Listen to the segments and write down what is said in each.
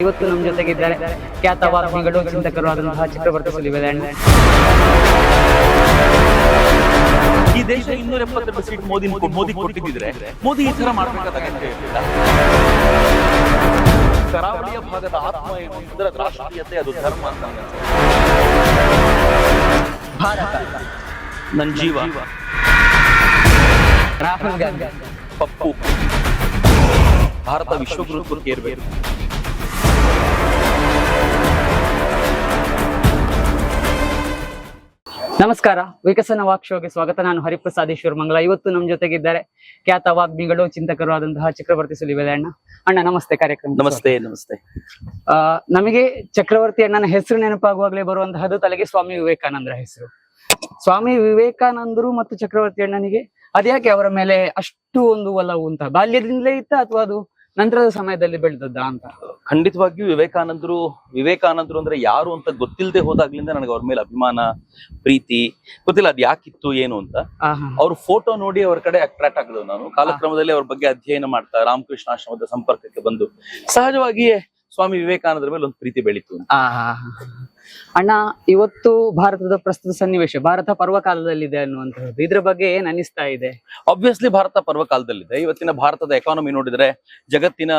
ಇವತ್ತು ನಮ್ಮ ಜೊತೆಗಿದ್ದಾರೆ ಖ್ಯಾತ ವಾಗ್ಮಿಗಳು ಚಿಂತಕರು ಆದಂತಹ ಚಕ್ರವರ್ತಿ ಸುಲಿವೆಲ್ಯಾಂಡ್ ಈ ದೇಶ ಇನ್ನೂರ ಎಪ್ಪತ್ತೆರಡು ಸೀಟ್ ಮೋದಿ ಮೋದಿ ಕೊಟ್ಟಿದ್ರೆ ಮೋದಿ ಈ ತರ ಇರಲಿಲ್ಲ ಕರಾವಳಿಯ ಭಾಗದ ಆತ್ಮ ಏನು ಇದರ ರಾಷ್ಟ್ರೀಯತೆ ಅದು ಧರ್ಮ ಅಂತ ಭಾರತ ನನ್ನ ಜೀವ. ರಾಹುಲ್ ಗಾಂಧಿ. ಪಪ್ಪು. ಭಾರತ ವಿಶ್ವಗುರುತ್ವಕ್ಕೆ ಏರ್ಬೇಕು. ನಮಸ್ಕಾರ. ವಿಕಸನ ವಾಕ್ ಶೋಗೆ ಸ್ವಾಗತ. ನಾನು ಹರಿಪ್ರಸಾದ್ ಈಶ್ವರ್ ಮಂಗಲ ಇವತ್ತು ನಮ್ಮ ಜೊತೆಗಿದ್ದಾರೆ ಖ್ಯಾತ ವಾಗ್ಮಿಗಳು ಚಿಂತಕರು ಆದಂತಹ ಚಕ್ರವರ್ತಿ ಸುಲಿವೆಲ್ಯಾಂಡ್ ಅಣ್ಣ. ನಮಸ್ತೆ ಕಾರ್ಯಕ್ರಮ ನಮಸ್ತೆ ನಮಸ್ತೆ. ಆ, ನಮಗೆ ಚಕ್ರವರ್ತಿ ಅಣ್ಣನ ಹೆಸರು ನೆನಪಾಗುವಾಗಲೇ ಬರುವಂತಹದ್ದು ತಲೆಗೆ ಸ್ವಾಮಿ ವಿವೇಕಾನಂದರ ಹೆಸರು. ಸ್ವಾಮಿ ವಿವೇಕಾನಂದರು ಮತ್ತು ಚಕ್ರವರ್ತಿ ಅಣ್ಣನಿಗೆ ಅದ್ಯಾಕೆ ಅವರ ಮೇಲೆ ಅಷ್ಟು ಒಂದು ಒಲವು ಅಂತ? ಬಾಲ್ಯದಿಂದಲೇ ಇತ್ತ ಅಥವಾ ಅದು ನಂತರದ ಸಮಯದಲ್ಲಿ ಬೆಳೆದದ್ದ ಅಂತ. ಖಂಡಿತವಾಗಿಯೂ ವಿವೇಕಾನಂದರು ವಿವೇಕಾನಂದರು ಅಂದ್ರೆ ಯಾರು ಅಂತ ಗೊತ್ತಿಲ್ಲದೆ ಹೋದಾಗ್ಲಿಂದ ನನಗೆ ಅವ್ರ ಮೇಲೆ ಅಭಿಮಾನ ಪ್ರೀತಿ ಗೊತ್ತಿಲ್ಲ ಅದ್ ಯಾಕಿತ್ತು ಏನು ಅಂತ. ಅವ್ರ ಫೋಟೋ ನೋಡಿ ಅವ್ರ ಕಡೆ ಅಟ್ರಾಕ್ಟ್ ಆಗಿದ್ದು ನಾನು. ಕಾಲಕ್ರಮದಲ್ಲಿ ಅವ್ರ ಬಗ್ಗೆ ಅಧ್ಯಯನ ಮಾಡ್ತಾ ರಾಮಕೃಷ್ಣ ಆಶ್ರಮದ ಸಂಪರ್ಕಕ್ಕೆ ಬಂದು. ಸಹಜವಾಗಿಯೇ ಸ್ವಾಮಿ ವಿವೇಕಾನಂದರ ಮೇಲೆ ಒಂದು ಪ್ರೀತಿ ಬೆಳೀತು. ಅಣ್ಣ ಇವತ್ತು ಭಾರತದ ಪ್ರಸ್ತುತ ಸನ್ನಿವೇಶ ಭಾರತ ಪರ್ವಕಾಲದಲ್ಲಿದೆ ಅನ್ನುವಂಥದ್ದು ಇದ್ರ ಬಗ್ಗೆ ಏನ್ ಅನಿಸ್ತಾ ಇದೆ? ಅಬ್ವಿಯಸ್ಲಿ ಭಾರತ ಪರ್ವಕಾಲದಲ್ಲಿದೆ. ಇವತ್ತಿನ ಭಾರತದ ಎಕಾನಮಿ ನೋಡಿದ್ರೆ ಜಗತ್ತಿನ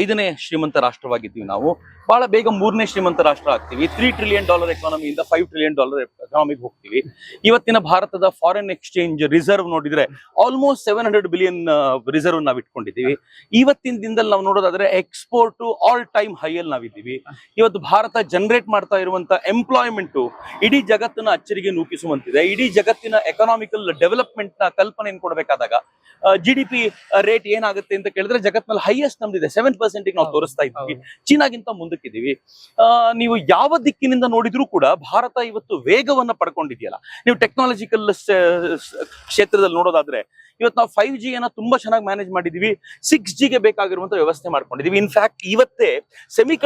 ಐದನೇ ಶ್ರೀಮಂತ ರಾಷ್ಟ್ರವಾಗಿದ್ದೀವಿ ನಾವು. ಬಹಳ ಬೇಗ ಮೂರನೇ ಶ್ರೀಮಂತ ರಾಷ್ಟ್ರ ಆಗ್ತೀವಿ. ತ್ರೀ ಟ್ರಿಲಿಯನ್ ಡಾಲರ್ ಎಕಾನಮಿಯಿಂದ ಫೈವ್ ಟ್ರಿಲಿಯನ್ ಡಾಲರ್ ಎಕಾನಮಿಗೆ ಹೋಗ್ತೀವಿ. ಇವತ್ತಿನ ಭಾರತದ ಫಾರಿನ್ ಎಕ್ಸ್ಚೇಂಜ್ ರಿಸರ್ವ್ ನೋಡಿದ್ರೆ almost seven hundred billion reserve ನಾವು ಇಟ್ಕೊಂಡಿದ್ದೀವಿ ಇವತ್ತಿನ ದಿನದಲ್ಲಿ ನಾವು ನೋಡೋದಾದ್ರೆ ಎಕ್ಸ್ಪೋರ್ಟ್ ಆಲ್ ಟೈಮ್ ಹೈಯಲ್ಲಿ ನಾವಿದ್ದೀವಿ. ಇವತ್ತು ಭಾರತ ಜನರೇಟ್ ಮಾಡ್ತಾ ಇರುವಂತ ಎಂಪ್ಲಾಯ್ಮೆಂಟ್ ಇಡೀ ಜಗತ್ತನ್ನ ಅಚ್ಚರಿಗೆ ನೂಕಿಸುವಂತಿದೆ. ಇಡೀ ಜಗತ್ತಿನ ಎಕನಾಮಿಕಲ್ ಡೆವಲಪ್ಮೆಂಟ್ನ ಕಲ್ಪನೆ ಕೊಡಬೇಕಾದಾಗ ಜಿ ರೇಟ್ ಏನಾಗುತ್ತೆ ಅಂತ ಕೇಳಿದ್ರೆ ಜಗತ್ನಲ್ಲಿ ಹೈಯೆಸ್ಟ್ ನಮ್ದಿದೆ. ಸೆವೆನ್ ಪರ್ಸೆಂಟ್ ನಾವು ತೋರಿಸ್ತಾ ಇದ್ದೀವಿ ಚೀನಾಗಿಂತ ಮುಂದಕ್ಕಿದ್ದೀವಿ. ನೀವು ಯಾವ ದಿಕ್ಕಿನಿಂದ ನೋಡಿದ್ರೂ ಕೂಡ ಭಾರತ ಇವತ್ತು ವೇಗವನ್ನ ಪಡ್ಕೊಂಡಿದೆಯಲ್ಲ. ನೀವು ಟೆಕ್ನಾಲಜಿಕಲ್ ಕ್ಷೇತ್ರದಲ್ಲಿ ನೋಡೋದಾದ್ರೆ ಇವತ್ತು ನಾವು ಫೈವ್ ಜಿ ಅನ್ನ ತುಂಬಾ ಚೆನ್ನಾಗಿ ಮ್ಯಾನೇಜ್ ಮಾಡಿದೀವಿ ಸಿಕ್ಸ್ ಜಿಗೆ ಬೇಕಾಗಿರುವಂತ ವ್ಯವಸ್ಥೆ ಮಾಡ್ಕೊಂಡಿದೀವಿ ಇನ್ಫ್ಯಾಕ್ಟ್ ಇವತ್ತೇ ಸೆಮಿ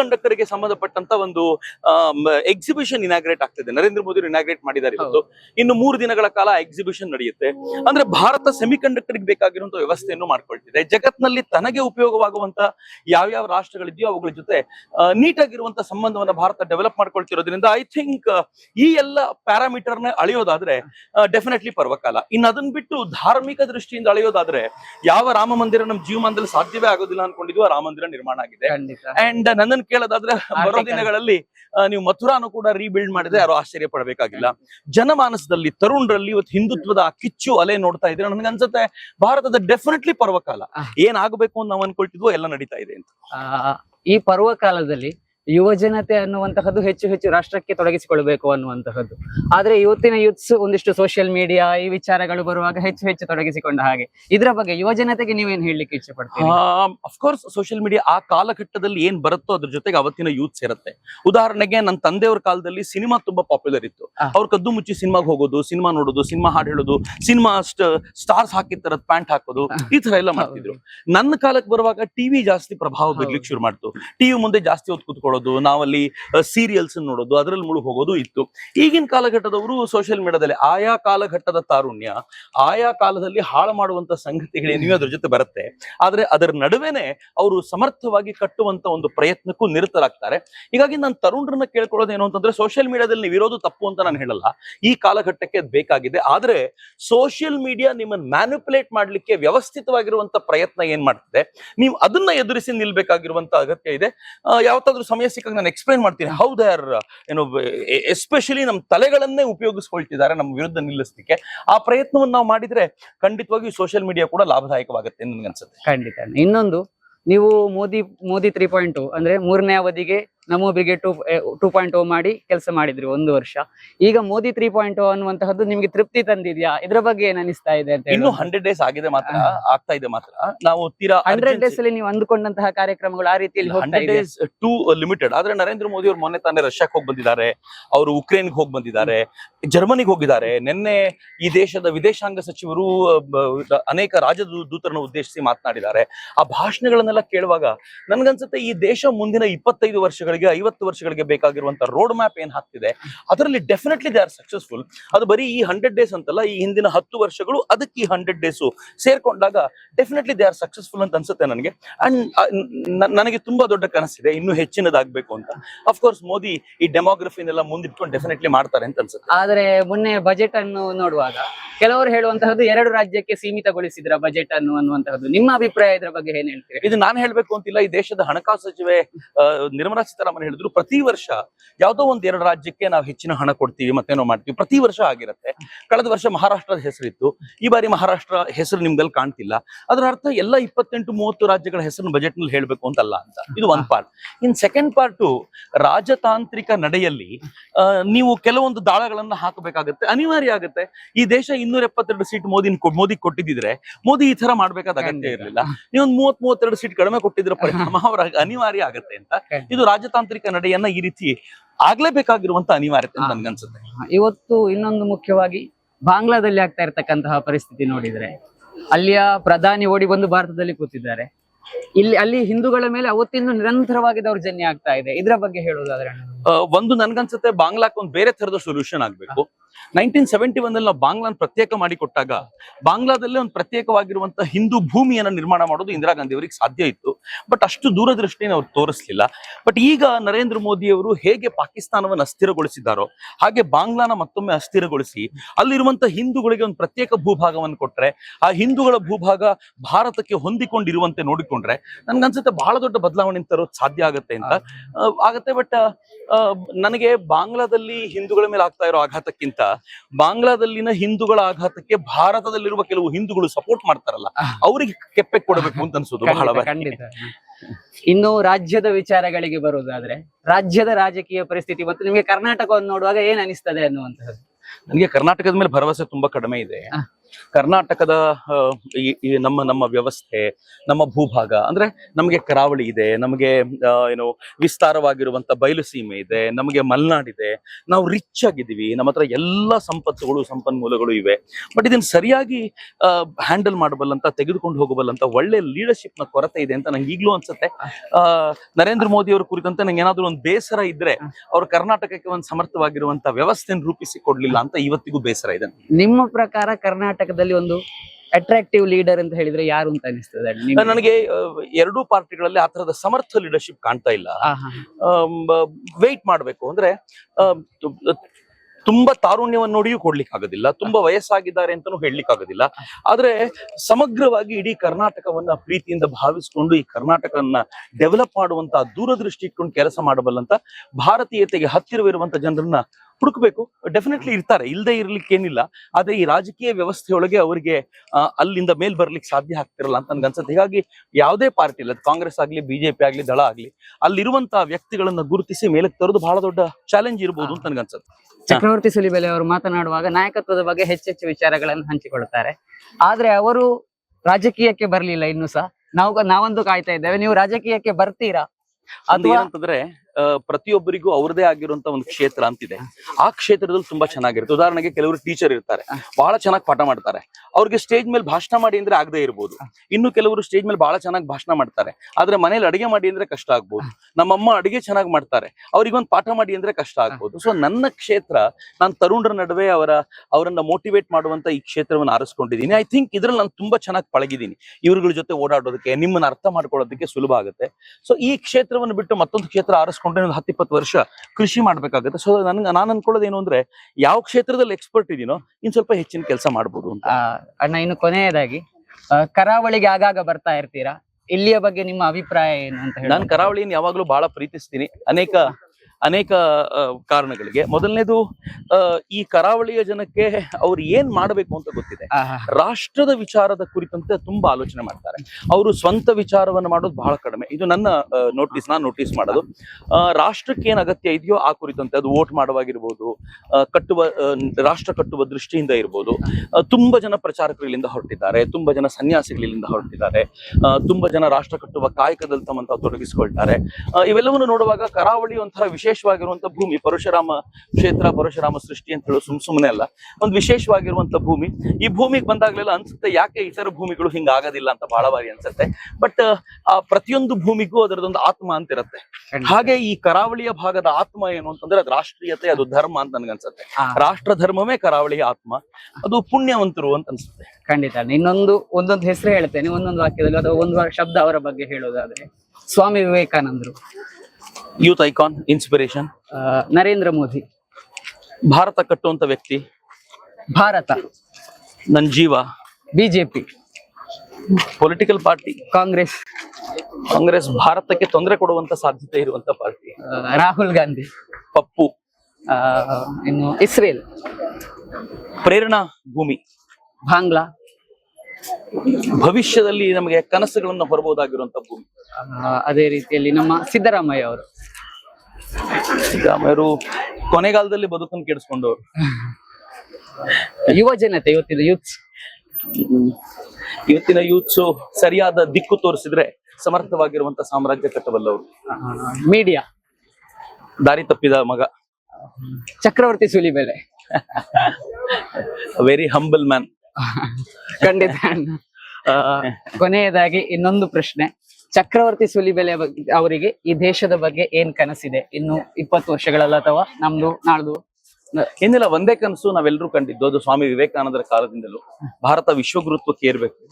ಗೆ ಸಂಬಂಧಪಟ್ಟಂತ ಒಂದು ಎಕ್ಸಿಬಿಷನ್ ಇನಾಗ್ರೇಟ್ ಆಗ್ತಿದೆ. ನರೇಂದ್ರ ಮೋದಿ ಇನಾಗ್ರೇಟ್ ಮಾಡಿದ್ದಾರೆ ಇವತ್ತು. ಇನ್ನು ಮೂರು ದಿನಗಳ ಕಾಲ ಎಕ್ಸಿಬಿಷನ್ ನಡೆಯುತ್ತೆ. ಅಂದ್ರೆ ಭಾರತ ಸೆಮಿ ಗೆ ಬೇಕಾಗಿರುವಂತಹ ವ್ಯವಸ್ಥೆಯನ್ನು ಮಾಡ್ಕೊಳ್ತಿದೆ. ಜಗತ್ನಲ್ಲಿ ತನಗೆ ಉಪಯೋಗವಾಗುವಂತ ಯಾವ್ಯಾವ ರಾಷ್ಟ್ರಗಳಿದೆಯೋ ಅವುಗಳ ಜೊತೆ ನೀಟಾಗಿರುವಂತ ಸಂಬಂಧವನ್ನ ಭಾರತ ಡೆವಲಪ್ ಮಾಡ್ಕೊಳ್ತಿರೋದ್ರಿಂದ ಐ ಥಿಂಕ್ ಈ ಎಲ್ಲ ಪ್ಯಾರಾಮೀಟರ್ನ ಅಳೆಯೋದಾದ್ರೆ ಡೆಫಿನೆಟ್ಲಿ ಪರ್ವಕಾಲ. ಇನ್ನು ಅದನ್ನ ಬಿಟ್ಟು ಧಾರ್ಮಿಕ ದೃಷ್ಟಿಯಿಂದ ಅಳೆಯೋದಾದ್ರೆ ಯಾವ ರಾಮ ಮಂದಿರ ನಮ್ಮ ಜೀವಮಾನದಲ್ಲಿ ಸಾಧ್ಯವೇ ಆಗೋದಿಲ್ಲ ಅನ್ಕೊಂಡಿದ್ವಿ ಆ ರಾಮ ಮಂದಿರ ನಿರ್ಮಾಣ ಆಗಿದೆ. ಅಂಡ್ ನನ್ನನ್ನು ಕೇಳೋದಾದ್ರೆ ಬರೋ ದಿನಗಳಲ್ಲಿ ನೀವು ಮಥುರಾನು ಕೂಡ ರೀಬಿಲ್ಡ್ ಮಾಡಿದ್ರೆ ಯಾರು ಆಶ್ಚರ್ಯ ಪಡಬೇಕಾಗಿಲ್ಲ. ಜನಮಾನಸದಲ್ಲಿ ತರುಣರಲ್ಲಿ ಇವತ್ತು ಹಿಂದುತ್ವದ ಕಿಚ್ಚು ಅಲೆ ನೋಡ್ತಾ ಇದ್ರೆ ನನ್ಗೆ ಅನ್ಸುತ್ತೆ ಭಾರತದ ಡೆಫಿನೆಟ್ಲಿ ಪರ್ವಕಾಲ. ಏನಾಗಬೇಕು ಅಂತ ನಾವು ಅನ್ಕೊಳ್ತಿದ್ವೋ ಎಲ್ಲ ನಡೀತಾ ಇದೆ ಅಂತ. ಆ, ಈ ಪರ್ವಕಾಲದಲ್ಲಿ ಯುವ ಜನತೆ ಅನ್ನುವಂತಹದ್ದು ಹೆಚ್ಚು ಹೆಚ್ಚು ರಾಷ್ಟ್ರಕ್ಕೆ ತೊಡಗಿಸಿಕೊಳ್ಬೇಕು ಅನ್ನುವಂತಹದ್ದು. ಆದ್ರೆ ಇವತ್ತಿನ ಯೂತ್ಸ್ ಒಂದಿಷ್ಟು ಸೋಷಿಯಲ್ ಮೀಡಿಯಾ ಈ ವಿಚಾರಗಳು ಬರುವಾಗ ಹೆಚ್ಚು ಹೆಚ್ಚು ತೊಡಗಿಸಿಕೊಂಡ ಹಾಗೆ. ಇದರ ಬಗ್ಗೆ ಯುವ ಜನತೆಗೆ ನೀವೇನ್ ಹೇಳಲಿಕ್ಕೆ ಇಚ್ಛೆ ಪಡ್ತೀರಿ ಅಫ್ಕೋರ್ಸ್ ಸೋಷಿಯಲ್ ಮೀಡಿಯಾ ಆ ಕಾಲಘಟ್ಟದಲ್ಲಿ ಏನ್ ಬರುತ್ತೋ ಅದ್ರ ಜೊತೆಗೆ ಅವತ್ತಿನ ಯೂತ್ಸ್ ಇರುತ್ತೆ ಉದಾಹರಣೆಗೆ ನನ್ನ ತಂದೆಯವ್ರ ಕಾಲದಲ್ಲಿ ಸಿನಿಮಾ ತುಂಬಾ ಪಾಪ್ಯುಲರ್ ಇತ್ತು. ಅವ್ರು ಕದ್ದು ಮುಚ್ಚಿ ಸಿನಿಮಾಗೆ ಹೋಗೋದು ಸಿನಿಮಾ ನೋಡೋದು ಸಿನಿಮಾ ಹಾಡು ಹೇಳೋದು ಸಿನಿಮಾ ಸ್ಟಾರ್ಸ್ ಹಾಕಿದ ತರದ್ ಪ್ಯಾಂಟ್ ಹಾಕೋದು ಈ ತರ ಎಲ್ಲ ಮಾಡ್ತಿದ್ರು. ನನ್ನ ಕಾಲಕ್ಕೆ ಬರುವಾಗ ಟಿವಿ ಜಾಸ್ತಿ ಪ್ರಭಾವ ಬೀರ್ಲಿಕ್ಕೆ ಶುರು ಮಾಡ್ತು. ಟಿವಿ ಮುಂದೆ ಜಾಸ್ತಿ ಹೊತ್ತು ಕೂತ್ಕೊಳ್ಳೋದು ನಾವಲ್ಲಿ ಸೀರಿಯಲ್ಸ್ ನೋಡೋದು, ಅದರಲ್ಲಿ ಮುಳುಗ್ ಹೋಗೋದು ಇತ್ತು. ಈಗಿನ ಕಾಲಘಟ್ಟದವರು ಸೋಷಿಯಲ್ ಮೀಡಿಯಾದಲ್ಲಿ ಆಯಾ ಕಾಲಘಟ್ಟದ ತಾರುಣ್ಯ, ಆಯಾ ಕಾಲದಲ್ಲಿ ಹಾಳು ಮಾಡುವಂತ ಸಂಗತಿಗಳೇನಿವೆ ಅದ್ರ ಜೊತೆ ಬರುತ್ತೆ. ಆದ್ರೆ ಅದರ ನಡುವೆನೆ ಅವರು ಸಮರ್ಥವಾಗಿ ಕಟ್ಟುವಂತ ಒಂದು ಪ್ರಯತ್ನಕ್ಕೂ ನಿರತರಾಗ್ತಾರೆ. ಹೀಗಾಗಿ ನಾನು ತರುಣರನ್ನ ಕೇಳ್ಕೊಳ್ಳೋದು ಏನು ಅಂತಂದ್ರೆ ಸೋಷಿಯಲ್ ಮೀಡಿಯಾದಲ್ಲಿ ನೀವು ಇರೋದು ತಪ್ಪು ಅಂತ ನಾನು ಹೇಳಲ್ಲ. ಈ ಕಾಲಘಟ್ಟಕ್ಕೆ ಅದ್ ಬೇಕಾಗಿದೆ. ಆದ್ರೆ ಸೋಷಿಯಲ್ ಮೀಡಿಯಾ ನಿಮ್ಮನ್ನ ಮ್ಯಾನಿಪುಲೇಟ್ ಮಾಡ್ಲಿಕ್ಕೆ ವ್ಯವಸ್ಥಿತವಾಗಿರುವಂತ ಪ್ರಯತ್ನ ಏನ್ ಮಾಡ್ತದೆ? ನೀವು ಅದನ್ನ ಎದುರಿಸಿ ನಿಲ್ಬೇಕಾಗಿರುವಂತ ಅಗತ್ಯ ಇದೆ. ಯಾವತ್ತಾದ್ರೂ ಸಮಯ ಸಿಕ್ಕಾಗ ನಾನು ಎಕ್ಸ್ಪ್ಲೈನ್ ಮಾಡ್ತೀನಿ ಹೌ ದೇ ಆರ್ ಏನು ಎಸ್ಪೆಷಲಿ ನಮ್ಮ ತಲೆಗಳನ್ನೇ ಉಪಯೋಗಿಸ್ಕೊಳ್ತಿದ್ದಾರೆ ನಮ್ಮ ವಿರುದ್ಧ ನಿಲ್ಲಿಸ್ಲಿಕ್ಕೆ. ಆ ಪ್ರಯತ್ನವನ್ನು ನಾವು ಮಾಡಿದ್ರೆ ಖಂಡಿತವಾಗಿಯೂ ಸೋಷಿಯಲ್ ಮೀಡಿಯಾ ಕೂಡ ಲಾಭದಾಯಕವಾಗುತ್ತೆ ಅಂತ ನನ್ಗನ್ಸುತ್ತೆ. ಖಂಡಿತ. ಇನ್ನೊಂದು, ನೀವು ಮೋದಿ ಮೋದಿ ತ್ರೀ ಪಾಯಿಂಟ್ ಅಂದ್ರೆ ಮೂರನೇ ಅವಧಿಗೆ Namo brigade two two point O ಮಾಡಿ ಕೆಲಸ ಮಾಡಿದ್ರಿ ಒಂದು ವರ್ಷ. ಈಗ ಮೋದಿ ತ್ರೀ ಪಾಯಿಂಟ್ ಓ ಅನ್ನುವಂತಹದ್ದು ನಿಮ್ಗೆ ತೃಪ್ತಿ ತಂದಿದ್ಯಾ? ಇದ್ರ ಬಗ್ಗೆ ಏನ್ ಅನಿಸ್ತಾ ಇದೆ ಅಂತ ಇನ್ನು ಹಂಡ್ರೆಡ್ ಡೇಸ್ ಆಗಿದೆ ಮಾತ್ರ ಆಗ್ತಾ ಇದೆ ಮಾತ್ರ. ನಾವು ತೀರಾ ಹಂಡ್ರೆಡ್ ಡೇಸ್ ಅಲ್ಲಿ ನೀವು ಅಂದುಕೊಂಡಂತಹ ಕಾರ್ಯಕ್ರಮಗಳು ಆ ರೀತಿಯಲ್ಲಿ ಹಂಡ್ರೆಡ್ ಡೇಸ್ ಟು ಲಿಮಿಟೆಡ್ ಆದ್ರೆ ನರೇಂದ್ರ ಮೋದಿ ಅವರು ಮೊನ್ನೆ ತಾನೇ ರಷ್ಯಾಕ್ ಹೋಗಿ ಬಂದಿದ್ದಾರೆ ಅವರು ಉಕ್ರೇನ್ಗೆ ಹೋಗಿ ಬಂದಿದ್ದಾರೆ ಜರ್ಮನಿಗೆ ಹೋಗಿದ್ದಾರೆ. ನಿನ್ನೆ ಈ ದೇಶದ ವಿದೇಶಾಂಗ ಸಚಿವರು ಅನೇಕ ರಾಜ ದೂತರನ್ನು ಉದ್ದೇಶಿಸಿ ಮಾತನಾಡಿದ್ದಾರೆ. ಆ ಭಾಷಣಗಳನ್ನೆಲ್ಲ ಕೇಳುವಾಗ ನನ್ಗನ್ಸುತ್ತೆ ಈ ದೇಶ ಮುಂದಿನ ಇಪ್ಪತ್ತೈದು ವರ್ಷಗಳಿಗೆ ವರ್ಷಗಳಿಗೆ ಐವತ್ತು ವರ್ಷಗಳಿಗೆ ಬೇಕಾಗಿರುವಂತಹ ರೋಡ್ ಮ್ಯಾಪ್ ಏನ್ ಹಾಕ್ತಿದೆ ಅದರಲ್ಲಿ ಡೆಫಿನೆಟ್ಲಿ ದೇ ಆರ್ ಸಕ್ಸಸ್ಫುಲ್ ಅದು ಬರೀ ಈ ಹಂಡ್ರೆಡ್ ಡೇಸ್ ಅಂತಲ್ಲ ಈ ಹಿಂದಿನ ಹತ್ತು ವರ್ಷಗಳು ಅದಕ್ಕೆ ಈ ಹಂಡ್ರೆಡ್ ಡೇಸ್ ಸೇರ್ಕೊಂಡಾಗ ಡೆಫಿನೆಟ್ಲಿ ದೇ ಆರ್ ಸಕ್ಸಸ್ಫುಲ್ ಅಂತ ಅನ್ಸುತ್ತೆ ನನಗೆ. ಅಂಡ್ ನನಗೆ ತುಂಬಾ ದೊಡ್ಡ ಕನಸಿದೆ ಇನ್ನೂ ಹೆಚ್ಚಿನದಾಗಬೇಕು ಅಂತ. ಅಫ್ಕೋರ್ಸ್ ಮೋದಿ ಈ ಡೆಮೋಗ್ರಫಿನೆಲ್ಲ ಮುಂದಿಟ್ಕೊಂಡು ಡೆಫಿನೆಟ್ಲಿ ಮಾಡ್ತಾರೆ ಅಂತ ಅನ್ಸುತ್ತೆ. ಆದ್ರೆ ಮೊನ್ನೆ ಬಜೆಟ್ ಅನ್ನು ನೋಡುವಾಗ ಕೆಲವರು ಹೇಳುವಂತಹದ್ದು ಎರಡು ರಾಜ್ಯಕ್ಕೆ ಸೀಮಿತಗೊಳಿಸಿದ್ರ ಬಜೆಟ್ ಅನ್ನು ಅನ್ನುವಂತಹದ್ದು. ನಿಮ್ಮ ಅಭಿಪ್ರಾಯ ಇದ್ರ ಬಗ್ಗೆ ಏನ್ ಹೇಳ್ತೀರಿ? ಇದು ನಾನು ಹೇಳ್ಬೇಕು ಅಂತಿಲ್ಲ ಈ ದೇಶದ ಹಣಕಾಸು ಸಚಿವೆ ನಿರ್ಮಲಾ ಸೀತಾರಾಮನ್ ಹೇಳಿದ್ರು ಪ್ರತಿ ವರ್ಷ ಯಾವುದೋ ಒಂದ್ ಎರಡು ರಾಜ್ಯಕ್ಕೆ ನಾವು ಹೆಚ್ಚಿನ ಹಣ ಕೊಡ್ತೀವಿ ಮತ್ತೇನೋ ಮಾಡ್ತೀವಿ ಪ್ರತಿ ವರ್ಷ ಆಗಿರುತ್ತೆ. ಕಳೆದ ವರ್ಷ ಮಹಾರಾಷ್ಟ್ರದ ಹೆಸರಿತ್ತು. ಈ ಬಾರಿ ಮಹಾರಾಷ್ಟ್ರ ಹೆಸರು ನಿಮ್ದಲ್ಲಿ ಕಾಣ್ತಿಲ್ಲ. ಅದರ ಅರ್ಥ ಎಲ್ಲ ಇಪ್ಪತ್ತೆಂಟು ಮೂವತ್ತು ರಾಜ್ಯಗಳ ಹೆಸರು ಬಜೆಟ್ನಲ್ಲಿ ಹೇಳ್ಬೇಕು ಅಂತಲ್ಲ ಅಂತ. ಇದು ಒಂದ್ ಪಾರ್ಟ್ ಇನ್ ಸೆಕೆಂಡ್ ಪಾರ್ಟು ರಾಜತಾಂತ್ರಿಕ ನಡೆಯಲ್ಲಿ ನೀವು ಕೆಲವೊಂದು ದಾಳಗಳನ್ನ ಹಾಕಬೇಕಾಗತ್ತೆ. ಅನಿವಾರ್ಯ ಆಗುತ್ತೆ. ಈ ದೇಶ ಇನ್ನೂರ ಎಪ್ಪತ್ತೆರಡು ಸೀಟ್ ಮೋದಿ ಮೋದಿ ಕೊಟ್ಟಿದ್ರೆ ಮೋದಿ ಈ ತರ ಮಾಡ್ಬೇಕಾದ ಅಗತ್ಯ. ಇರಲಿಲ್ಲ. ನೀವೊಂದು ಮೂವತ್ ಮೂವತ್ತೆರಡು ಸೀಟ್ ಕಡಿಮೆ ಕೊಟ್ಟಿದ್ರೆ ಪರಿಣಾಮ ಅವರ ಅನಿವಾರ್ಯ ಆಗತ್ತೆ ಅಂತ. ಇದು ರಾಜತಾಂತ್ರಿಕ ನಡೆಯನ್ನ ಈ ರೀತಿ ಆಗ್ಲೇಬೇಕಾಗಿರುವಂತ ಅನಿವಾರ್ಯತೆ. ನನ್ಗನ್ಸುತ್ತೆ. ಇವತ್ತು ಇನ್ನೊಂದು ಮುಖ್ಯವಾಗಿ ಬಾಂಗ್ಲಾದಲ್ಲಿ ಆಗ್ತಾ ಇರ್ತಕ್ಕಂತಹ ಪರಿಸ್ಥಿತಿ ನೋಡಿದ್ರೆ ಅಲ್ಲಿಯ ಪ್ರಧಾನಿ ಓಡಿ ಬಂದು ಭಾರತದಲ್ಲಿ ಕೂತಿದ್ದಾರೆ. ಇಲ್ಲಿ ಅಲ್ಲಿ ಹಿಂದೂಗಳ ಮೇಲೆ ಅವತ್ತಿಂದ ನಿರಂತರವಾಗಿ ದೌರ್ಜನ್ಯ ಆಗ್ತಾ ಇದೆ. ಇದರ ಬಗ್ಗೆ ಹೇಳುವುದಾದ್ರೆ ಒಂದು ನನ್ಗನ್ಸುತ್ತೆ ಬಾಂಗ್ಲಾಕ್ ಒಂದು ಬೇರೆ ತರದ ಸೊಲ್ಯೂಷನ್ ಆಗ್ಬೇಕು. ನೈನ್ಟೀನ್ ಸೆವೆಂಟಿ ಒನ್ ಅಲ್ಲಿ ನಾವು ಬಾಂಗ್ಲಾನ್ ಪ್ರತ್ಯೇಕ ಮಾಡಿಕೊಟ್ಟಾಗ ಬಾಂಗ್ಲಾದಲ್ಲೇ ಒಂದು ಪ್ರತ್ಯೇಕವಾಗಿರುವಂತಹ ಹಿಂದೂ ಭೂಮಿಯನ್ನು ನಿರ್ಮಾಣ ಮಾಡೋದು ಇಂದಿರಾ ಗಾಂಧಿ ಅವರಿಗೆ ಸಾಧ್ಯ ಇತ್ತು. ಬಟ್ ಅಷ್ಟು ದೂರದೃಷ್ಟಿನ ಅವ್ರು ತೋರಿಸಲಿಲ್ಲ. ಬಟ್ ಈಗ ನರೇಂದ್ರ ಮೋದಿ ಅವರು ಹೇಗೆ ಪಾಕಿಸ್ತಾನವನ್ನು ಅಸ್ಥಿರಗೊಳಿಸಿದ್ದಾರೋ ಹಾಗೆ ಬಾಂಗ್ಲಾನ ಮತ್ತೊಮ್ಮೆ ಅಸ್ಥಿರಗೊಳಿಸಿ ಅಲ್ಲಿರುವಂತಹ ಹಿಂದೂಗಳಿಗೆ ಒಂದು ಪ್ರತ್ಯೇಕ ಭೂಭಾಗವನ್ನು ಕೊಟ್ರೆ ಆ ಹಿಂದೂಗಳ ಭೂಭಾಗ ಭಾರತಕ್ಕೆ ಹೊಂದಿಕೊಂಡಿರುವಂತೆ ನೋಡಿಕೊಂಡ್ರೆ ನನ್ಗನ್ಸುತ್ತೆ ಬಹಳ ದೊಡ್ಡ ಬದಲಾವಣೆ ತರೋದು ಸಾಧ್ಯ ಆಗುತ್ತೆ ಅಂತ. ಆಗುತ್ತೆ ಆಗತ್ತೆ ಬಟ್ ನನಗೆ ಬಾಂಗ್ಲಾದಲ್ಲಿ ಹಿಂದೂಗಳ ಮೇಲೆ ಆಗ್ತಾ ಇರೋ ಆಘಾತಕ್ಕಿಂತ ಬಾಂಗ್ಲಾದಲ್ಲಿನ ಹಿಂದೂಗಳ ಆಘಾತಕ್ಕೆ ಭಾರತದಲ್ಲಿರುವ ಕೆಲವು ಹಿಂದೂಗಳು ಸಪೋರ್ಟ್ ಮಾಡ್ತಾರಲ್ಲ ಅವರಿಗೆ ಕೆಪ್ಪೆ ಕೊಡಬೇಕು ಅಂತ ಅನ್ಸೋದು ಬಹಳ ಖಂಡಿತ. ಇನ್ನು ರಾಜ್ಯದ ವಿಚಾರಗಳಿಗೆ ಬರುವುದಾದ್ರೆ ರಾಜ್ಯದ ರಾಜಕೀಯ ಪರಿಸ್ಥಿತಿ ಮತ್ತು ನಿಮಗೆ ಕರ್ನಾಟಕವನ್ನು ನೋಡುವಾಗ ಏನ್ ಅನಿಸ್ತದೆ ಅನ್ನುವಂತಹದ್ದು ನನಗೆ ಕರ್ನಾಟಕದ ಮೇಲೆ ಭರವಸೆ ತುಂಬಾ ಕಡಿಮೆ ಇದೆ. ಕರ್ನಾಟಕದ ಈ- ನಮ್ಮ ನಮ್ಮ ವ್ಯವಸ್ಥೆ, ನಮ್ಮ ಭೂಭಾಗ, ಅಂದ್ರೆ ನಮಗೆ ಕರಾವಳಿ ಇದೆ, ನಮಗೆ ಏನು ವಿಸ್ತಾರವಾಗಿರುವಂತ ಬಯಲು ಸೀಮೆ ಇದೆ, ನಮಗೆ ಮಲೆನಾಡಿದೆ ನಾವು ರಿಚ್ ಆಗಿದ್ದೀವಿ, ನಮ್ಮ ಹತ್ರ ಎಲ್ಲ ಸಂಪತ್ತುಗಳು, ಸಂಪನ್ಮೂಲಗಳು ಇವೆ. ಬಟ್ ಇದನ್ನ ಸರಿಯಾಗಿ ಹ್ಯಾಂಡಲ್ ಮಾಡಬಲ್ಲಂತ, ತೆಗೆದುಕೊಂಡು ಹೋಗಬಲ್ಲಂತ, ಒಳ್ಳೆ ಲೀಡರ್ಶಿಪ್ನ ಕೊರತೆ ಇದೆ ಅಂತ ನಂಗೆ ಈಗಲೂ ಅನ್ಸುತ್ತೆ. ನರೇಂದ್ರ ಮೋದಿ ಅವರ ಕುರಿತಂತೆ ನಂಗೆ ಏನಾದ್ರು ಒಂದು ಬೇಸರ ಇದ್ರೆ, ಅವರು ಕರ್ನಾಟಕಕ್ಕೆ ಒಂದು ಸಮರ್ಥವಾಗಿರುವಂತ ವ್ಯವಸ್ಥೆಯನ್ನು ರೂಪಿಸಿ ಕೊಡ್ಲಿಲ್ಲ ಅಂತ ಇವತ್ತಿಗೂ ಬೇಸರ ಇದೆ ನಿಮ್ಮ ಪ್ರಕಾರ ಕರ್ನಾಟಕದಲ್ಲಿ ಒಂದು ಅಟ್ರಾಕ್ಟಿವ್ ಲೀಡರ್ ಅಂತ ಹೇಳಿದ್ರೆ ಯಾರು ಅಂತ ಅನಿಸ್ತದೆ ನನಗೆ ಎರಡು ಪಾರ್ಟಿಗಳಲ್ಲಿ ಆ ತರದ ಸಮರ್ಥ ಲೀಡರ್ಶಿಪ್ ಕಾಣ್ತಾ ಇಲ್ಲ. ವೆಯ್ಟ್ ಮಾಡ್ಬೇಕು. ಅಂದ್ರೆ ತುಂಬಾ ತಾರುಣ್ಯವನ್ನು ನೋಡಿಯೂ ಕೊಡ್ಲಿಕ್ಕೆ ಆಗೋದಿಲ್ಲ ತುಂಬಾ ವಯಸ್ಸಾಗಿದ್ದಾರೆ ಅಂತಾನೂ ಹೇಳಲಿಕ್ಕೆ ಆಗೋದಿಲ್ಲ ಆದ್ರೆ ಸಮಗ್ರವಾಗಿ ಇಡೀ ಕರ್ನಾಟಕವನ್ನ ಪ್ರೀತಿಯಿಂದ ಭಾವಿಸಿಕೊಂಡು ಈ ಕರ್ನಾಟಕವನ್ನ ಡೆವಲಪ್ ಮಾಡುವಂತ ದೂರದೃಷ್ಟಿ ಇಟ್ಕೊಂಡು ಕೆಲಸ ಮಾಡಬಲ್ಲಂತ ಭಾರತೀಯತೆಗೆ ಹತ್ತಿರವಿರುವಂತ ಜನರನ್ನ ಹುಡುಕ್ಬೇಕು. ಡೆಫಿನೆಟ್ಲಿ ಇರ್ತಾರೆ. ಇಲ್ಲದೆ ಇರ್ಲಿಕ್ಕೆ ಏನಿಲ್ಲ. ಆದ್ರೆ ಈ ರಾಜಕೀಯ ವ್ಯವಸ್ಥೆಯೊಳಗೆ ಅವರಿಗೆ ಅಲ್ಲಿಂದ ಮೇಲ್ ಬರ್ಲಿಕ್ಕೆ ಸಾಧ್ಯ ಆಗ್ತಿರಲ್ಲ ಅಂತ ನನ್ಗನ್ಸುತ್ತೆ ಹೀಗಾಗಿ ಯಾವುದೇ ಪಾರ್ಟಿ ಇಲ್ಲ. ಕಾಂಗ್ರೆಸ್ ಆಗ್ಲಿ ಬಿಜೆಪಿ ಆಗ್ಲಿ ದಳ ಆಗ್ಲಿ ಅಲ್ಲಿರುವಂತಹ ವ್ಯಕ್ತಿಗಳನ್ನ ಗುರುತಿಸಿ ಮೇಲಕ್ಕೆ ತರೋದು ಬಹಳ ದೊಡ್ಡ ಚಾಲೆಂಜ್ ಇರಬಹುದು ಅಂತ ನನ್ಗನ್ಸುತ್ತೆ ಚಕ್ರವರ್ತಿ ಸುಲಿಬೆಲೆ ಅವರು ಮಾತನಾಡುವಾಗ ನಾಯಕತ್ವದ ಬಗ್ಗೆ ಹೆಚ್ಚೆಚ್ಚು ವಿಚಾರಗಳನ್ನು ಹಂಚಿಕೊಳ್ಳುತ್ತಾರೆ. ಆದ್ರೆ ಅವರು ರಾಜಕೀಯಕ್ಕೆ ಬರ್ಲಿಲ್ಲ ಇನ್ನು ಸಹ ನಾವು ನಾವೊಂದು ಕಾಯ್ತಾ ಇದ್ದೇವೆ. ನೀವು ರಾಜಕೀಯಕ್ಕೆ ಬರ್ತೀರಾ? ಅದು ಆ, ಪ್ರತಿಯೊಬ್ಬರಿಗೂ ಅವ್ರದೇ ಆಗಿರುವಂತ ಒಂದು ಕ್ಷೇತ್ರ ಅಂತಿದೆ. ಆ ಕ್ಷೇತ್ರದಲ್ಲಿ ತುಂಬಾ ಚೆನ್ನಾಗಿರುತ್ತೆ. ಉದಾಹರಣೆಗೆ ಕೆಲವರು ಟೀಚರ್ ಇರ್ತಾರೆ. ಬಹಳ ಚೆನ್ನಾಗಿ ಪಾಠ ಮಾಡ್ತಾರೆ. ಅವ್ರಿಗೆ ಸ್ಟೇಜ್ ಮೇಲೆ ಭಾಷಣ ಮಾಡಿ ಅಂದ್ರೆ ಆಗದೆ ಇರ್ಬೋದು. ಇನ್ನು ಕೆಲವರು ಸ್ಟೇಜ್ ಮೇಲೆ ಬಹಳ ಚೆನ್ನಾಗಿ ಭಾಷಣ ಮಾಡ್ತಾರೆ. ಆದ್ರೆ ಮನೇಲಿ ಅಡಿಗೆ ಮಾಡಿ ಅಂದ್ರೆ ಕಷ್ಟ ಆಗ್ಬೋದು. ನಮ್ಮಮ್ಮ ಅಡಿಗೆ ಚೆನ್ನಾಗಿ ಮಾಡ್ತಾರೆ. ಅವ್ರಿಗೊಂದು ಪಾಠ ಮಾಡಿ ಅಂದ್ರೆ ಕಷ್ಟ ಆಗ್ಬೋದು. ಸೊ ನನ್ನ ಕ್ಷೇತ್ರ, ನಾನು ತರುಣರ ನಡುವೆ ಅವರ, ಅವರನ್ನ ಮೋಟಿವೇಟ್ ಮಾಡುವಂತ ಈ ಕ್ಷೇತ್ರವನ್ನು ಆರಿಸ್ಕೊಂಡಿದ್ದೀನಿ. ಐ ಥಿಂಕ್ ಇದ್ರಲ್ಲಿ ನಾನು ತುಂಬಾ ಚೆನ್ನಾಗಿ ಪಳಗಿದ್ದೀನಿ. ಇವ್ರಗಳ ಜೊತೆ ಓಡಾಡೋದಕ್ಕೆ, ನಿಮ್ಮನ್ನ ಅರ್ಥ ಮಾಡ್ಕೊಳ್ಳೋದಕ್ಕೆ ಸುಲಭ ಆಗುತ್ತೆ. ಸೊ ಈ ಕ್ಷೇತ್ರವನ್ನು ಬಿಟ್ಟು ಮತ್ತೊಂದು ಕ್ಷೇತ್ರ ಆರಿಸ್ಕೊಂಡ್ರೆ ಒಂದು ಹತ್ತಿಪ್ಪತ್ತು ವರ್ಷ ಕೃಷಿ ಮಾಡ್ಬೇಕಾಗುತ್ತೆ. ಸೊ ನನ್ಗೆ ನಾನು ಅನ್ಕೊಳ್ಳೋದು ಏನು ಅಂದ್ರೆ ಯಾವ ಕ್ಷೇತ್ರದಲ್ಲಿ ಎಕ್ಸ್ಪರ್ಟ್ ಇದೀನೋ ಇನ್ ಸ್ವಲ್ಪ ಹೆಚ್ಚಿನ ಕೆಲಸ ಮಾಡ್ಬೋದು ಅಂತ. ಅಣ್ಣ ಇನ್ನು ಕೊನೆಯದಾಗಿ ಕರಾವಳಿಗೆ ಆಗಾಗ ಬರ್ತಾ ಇರ್ತೀರಾ? ಇಲ್ಲಿಯ ಬಗ್ಗೆ ನಿಮ್ಮ ಅಭಿಪ್ರಾಯ ಏನು ಅಂತ ಹೇಳಿ. ನಾನು ಕರಾವಳಿಯನ್ನು ಯಾವಾಗಲೂ ಬಹಳ ಪ್ರೀತಿಸ್ತೀನಿ. ಅನೇಕ ಅನೇಕ ಕಾರಣಗಳಿಗೆ. ಮೊದಲನೇದು ಈ ಕರಾವಳಿಯ ಜನಕ್ಕೆ ಅವ್ರು ಏನ್ ಮಾಡಬೇಕು ಅಂತ ಗೊತ್ತಿದೆ. ರಾಷ್ಟ್ರದ ವಿಚಾರದ ಕುರಿತಂತೆ ತುಂಬಾ ಆಲೋಚನೆ ಮಾಡ್ತಾರೆ. ಅವರು ಸ್ವಂತ ವಿಚಾರವನ್ನು ಮಾಡೋದು ಬಹಳ ಕಡಿಮೆ. ಇದು ನನ್ನ ನೋಟಿಸ್ ನಾನು ನೋಟಿಸ್ ಮಾಡೋದು. ರಾಷ್ಟ್ರಕ್ಕೆ ಏನ್ ಅಗತ್ಯ ಇದೆಯೋ ಆ ಕುರಿತಂತೆ. ಅದು ವೋಟ್ ಮಾಡುವಾಗಿರ್ಬೋದು ಕಟ್ಟುವ ರಾಷ್ಟ್ರ ಕಟ್ಟುವ ದೃಷ್ಟಿಯಿಂದ ಇರ್ಬೋದು. ತುಂಬಾ ಜನ ಪ್ರಚಾರಕರಿಂದ ಹೊರಟಿದ್ದಾರೆ. ತುಂಬಾ ಜನ ಸನ್ಯಾಸಿಗಳಿಂದ ಹೊರಟಿದ್ದಾರೆ. ತುಂಬಾ ಜನ ರಾಷ್ಟ್ರ ಕಟ್ಟುವ ಕಾಯಕದಲ್ಲಿ ತಮ್ಮಂತ ತೊಡಗಿಸಿಕೊಳ್ತಾರೆ. ಇವೆಲ್ಲವನ್ನು ನೋಡುವಾಗ ಕರಾವಳಿ ಒಂಥರ ವಿಶೇಷ ವಿಶೇಷವಾಗಿರುವಂತ ಭೂಮಿ ಪರಶುರಾಮ ಕ್ಷೇತ್ರ ಪರಶುರಾಮ ಸೃಷ್ಟಿ ಅಂತ ಹೇಳೋ ಸುಮ್ ಸುಮ್ಮನೆ ಅಲ್ಲ. ಒಂದು ವಿಶೇಷವಾಗಿರುವಂತ ಭೂಮಿ. ಈ ಭೂಮಿಗೆ ಬಂದಾಗ್ಲೆಲ್ಲ ಅನ್ಸುತ್ತೆ ಯಾಕೆ ಇತರ ಭೂಮಿಗಳು ಹಿಂಗ ಆಗೋದಿಲ್ಲ ಅಂತ ಬಹಳ ಬಾರಿ ಅನ್ಸುತ್ತೆ. ಬಟ್ ಆ ಪ್ರತಿಯೊಂದು ಭೂಮಿಗೂ ಅದರದೊಂದು ಆತ್ಮ ಅಂತ ಇರುತ್ತೆ. ಹಾಗೆ ಈ ಕರಾವಳಿಯ ಭಾಗದ ಆತ್ಮ ಏನು ಅಂತಂದ್ರೆ ಅದು ರಾಷ್ಟ್ರೀಯತೆ ಅದು ಧರ್ಮ ಅಂತ ನನ್ಗನ್ಸುತ್ತೆ ರಾಷ್ಟ್ರ ಧರ್ಮವೇ ಕರಾವಳಿಯ ಆತ್ಮ. ಅದು ಪುಣ್ಯವಂತರು ಅಂತ ಅನ್ಸುತ್ತೆ. ಖಂಡಿತ. ಇನ್ನೊಂದು ಒಂದೊಂದು ಹೆಸರು ಹೇಳ್ತೇನೆ. ಒಂದೊಂದು ವಾಕ್ಯದಲ್ಲಿ ಅಥವಾ ಒಂದು ಶಬ್ದ ಅವರ ಬಗ್ಗೆ ಹೇಳೋದಾದ್ರೆ ಸ್ವಾಮಿ ವಿವೇಕಾನಂದರು. Youth icon inspiration Narendra Modi. Bharat ಕಟ್ಟುವಂತ ವ್ಯಕ್ತಿ. ಭಾರತ. ನನ್ನ ಜೀವ. BJP. Political party Congress. Congress ಭಾರತಕ್ಕೆ ತೊಂದರೆ ಕೊಡುವಂತ ಸಾಧ್ಯತೆ ಇರುವಂತ ಪಾರ್ಟಿ ರಾಹುಲ್ ಗಾಂಧಿ. ಪಪ್ಪು. ಇನ್ನು ಇಸ್ರೇಲ್. ಪ್ರೇರಣಾ ಭೂಮಿ. ಬಾಂಗ್ಲಾ. ಭವಿಷ್ಯದಲ್ಲಿ ನಮಗೆ ಕನಸುಗಳನ್ನು ಹೊರಬಹುದಾಗಿರುವಂತ ಭೂಮಿ. ಅದೇ ರೀತಿಯಲ್ಲಿ ನಮ್ಮ ಸಿದ್ದರಾಮಯ್ಯ ಅವರು. ಸಿದ್ದರಾಮಯ್ಯರು ಕೊನೆಗಾಲದಲ್ಲಿ ಬದುಕನ್ನು ಕೆಡಿಸ್ಕೊಂಡವರು. ಯುವ ಜನತೆ ಇವತ್ತಿನ ಯೂತ್ ಇವತ್ತಿನ ಯೂತ್ಸು ಸರಿಯಾದ ದಿಕ್ಕು ತೋರಿಸಿದ್ರೆ ಸಮರ್ಥವಾಗಿರುವಂತ ಸಾಮ್ರಾಜ್ಯ ಕಟ್ಟಬಲ್ಲವರು. ಮೀಡಿಯಾ. ದಾರಿ ತಪ್ಪಿದ ಮಗ. Chakravarthi Sulibele. Very humble man ಖಂಡಿತ ಅಣ್ಣ. ಆ, ಕೊನೆಯದಾಗಿ ಇನ್ನೊಂದು ಪ್ರಶ್ನೆ. ಚಕ್ರವರ್ತಿ ಸುಲಿಬೆಲೆ ಬಗ್ಗೆ ಅವರಿಗೆ ಈ ದೇಶದ ಬಗ್ಗೆ ಏನ್ ಕನಸಿದೆ? ಇನ್ನು ಇಪ್ಪತ್ತು ವರ್ಷಗಳಲ್ಲ ಅಥವಾ ನಮ್ದು ನಾಳ್ದು? ಏನಿಲ್ಲ ಒಂದೇ ಕನಸು ನಾವೆಲ್ಲರೂ ಕಂಡಿದ್ದು. ಅದು ಸ್ವಾಮಿ ವಿವೇಕಾನಂದರ ಕಾಲದಿಂದಲೂ. ಭಾರತ ವಿಶ್ವಗುರುತ್ವಕ್ಕೆ ಏರ್ಬೇಕು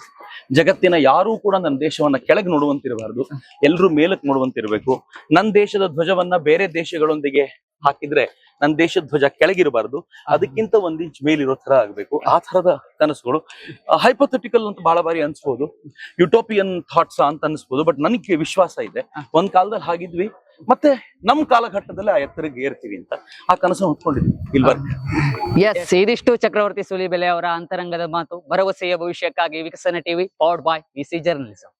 ಜಗತ್ತಿನ ಯಾರೂ ಕೂಡ ನನ್ನ ದೇಶವನ್ನ ಕೆಳಗೆ ನೋಡುವಂತಿರಬಾರ್ದು. ಎಲ್ಲರೂ ಮೇಲಕ್ಕೆ ನೋಡುವಂತಿರ್ಬೇಕು. ನನ್ನ ದೇಶದ ಧ್ವಜವನ್ನ ಬೇರೆ ದೇಶಗಳೊಂದಿಗೆ ಹಾಕಿದ್ರೆ ನನ್ನ ದೇಶದ ಧ್ವಜ ಕೆಳಗಿರಬಾರ್ದು. ಅದಕ್ಕಿಂತ ಒಂದ್ ಇಂಚ್ ಮೇಲಿರೋ ತರ ಆಗ್ಬೇಕು. ಆ ತರದ ಕನಸುಗಳು ಹೈಪೊಥೆಟಿಕಲ್ ಅಂತ ಬಹಳ ಬಾರಿ ಅನ್ಸ್ಬೋದು. ಯುಟೋಪಿಯನ್ ಥಾಟ್ಸ್ ಅಂತ ಅನ್ಸ್ಬೋದು. ಬಟ್ ನನಗೆ ವಿಶ್ವಾಸ ಇದೆ. ಒಂದ್ ಕಾಲದಲ್ಲಿ ಹಾಗಿದ್ವಿ. ಮತ್ತೆ ನಮ್ ಕಾಲಘಟ್ಟದಲ್ಲಿ ಆ ಎತ್ತರಕ್ಕೆ ಏರ್ತೀವಿ ಅಂತ ಆ ಕನಸು ಹೊತ್ಕೊಂಡಿದ್ವಿ. ಇಲ್ವಾ? ಎಸ್ ಇದಿಷ್ಟು ಚಕ್ರವರ್ತಿ ಸುಲಿಬೆಲೆ ಅವರ ಅಂತರಂಗದ ಮಾತು. ಭರವಸೆಯ ಭವಿಷ್ಯಕ್ಕಾಗಿ Vikasana TV powered by easy journalism